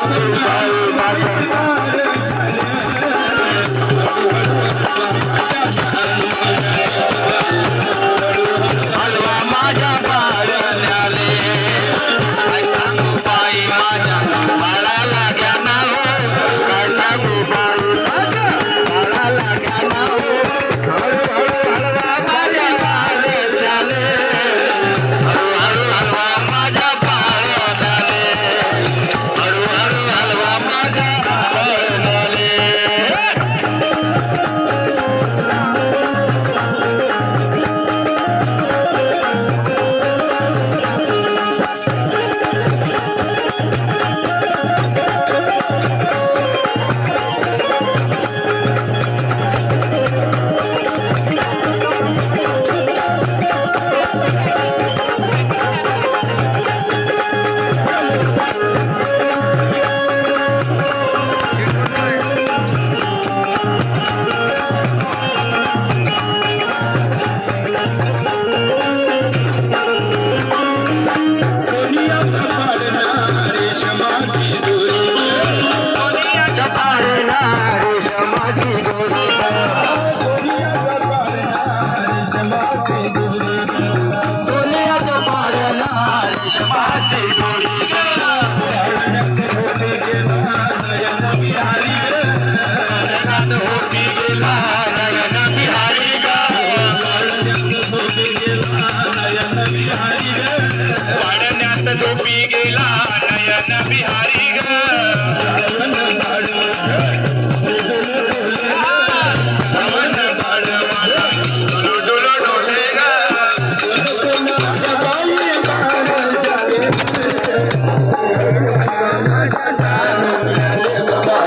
Bye.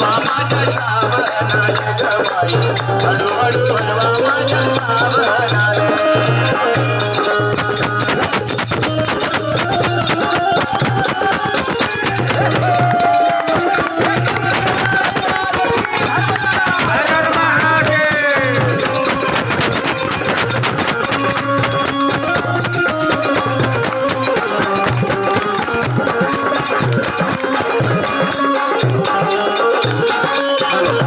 माझ्या सावना जगबाई हळू हळू हलवा माझ्या सावना